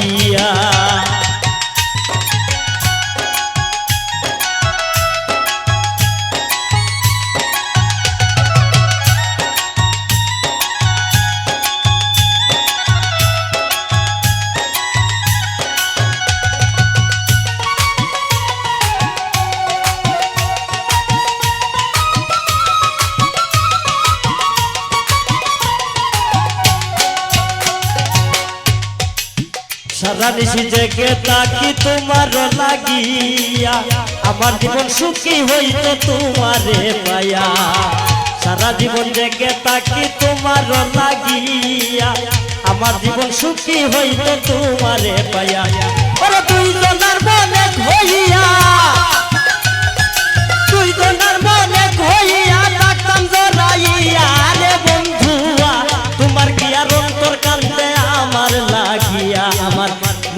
লাগিয়া নিশি জেগে তাকি তোমার লাগিয়া। আমার জীবন সুখী হইত তোমারে পায়া সারা জীবন জেগে তাকি তোমার লাগিয়া। আমার জীবন সুখী হইত তোমারে পায়া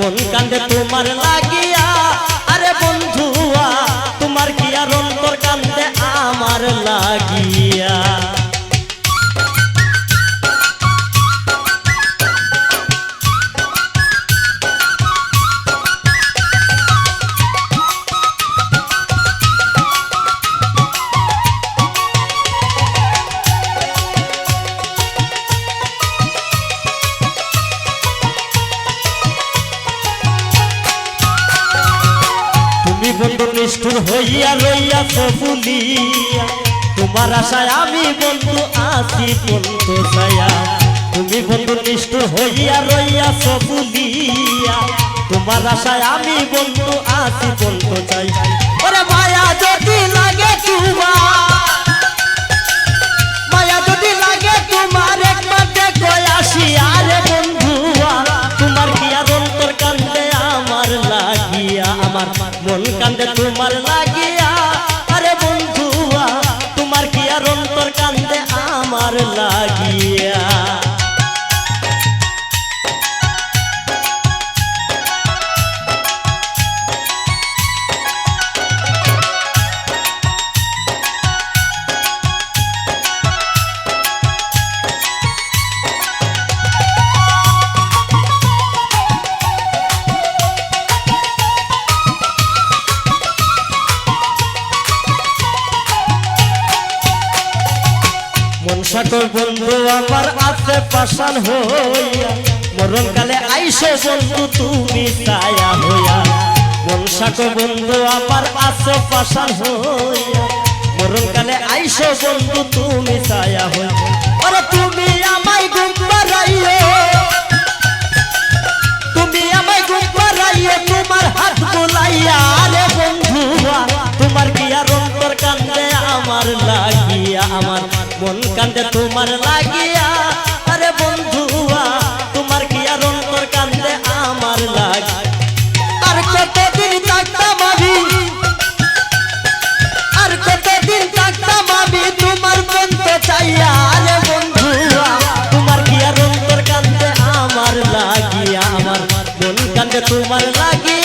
মন কান্দে তোমার লাগিয়া। আরে বন্ধুয়া তোমার কি আর অন্তর কান্দে আমার লাগিয়া? নিষ্ঠুর হইয়া রইয়াছ বলিয়া তোমার আশায় আমি বন্ধু আসি বন্ধু ছায়া। তুমি বন্ধু নিষ্ঠুর হইয়া রইয়াছ বলিয়া তোমার আশায় আমি বন্ধু আসি বন্ধু চাই ওরে মায়া, যদি লাগে তোমার আমার সকল বন্ধু আমার আছে পাশান হইয়া। মরণ কালে আইসো বন্ধু, তুমি ছায়া হইয়া। মন সকল বন্ধু আমার আছে পাশান হইয়া। মরণ কালে আইসো বন্ধু, তুমি ছায়া হইয়া। আরে তুমি আমায় ঘুম পাড়াইও। তুমি আমায় ঘুম পাড়াইও, তোমার হাত গোলাইয়া রে বন্ধু তোমার কি আর অন্তর কান্দে আমার লাগিয়া আমার? মন কান্দে তোমার লাগিয়া। আরে বন্ধুয়া, তোমার কি আর অন্তর কান্দে আমার লাগ? আর কতদিন থাকতাম আমি? আর কতদিন থাকতাম আমি তোমার বন্ধু চাইয়া? আরে বন্ধুয়া, তোমার কি আর অন্তর কান্দে আমার লাগিয়া? আমার মন কান্দে তোমার লাগিয়া।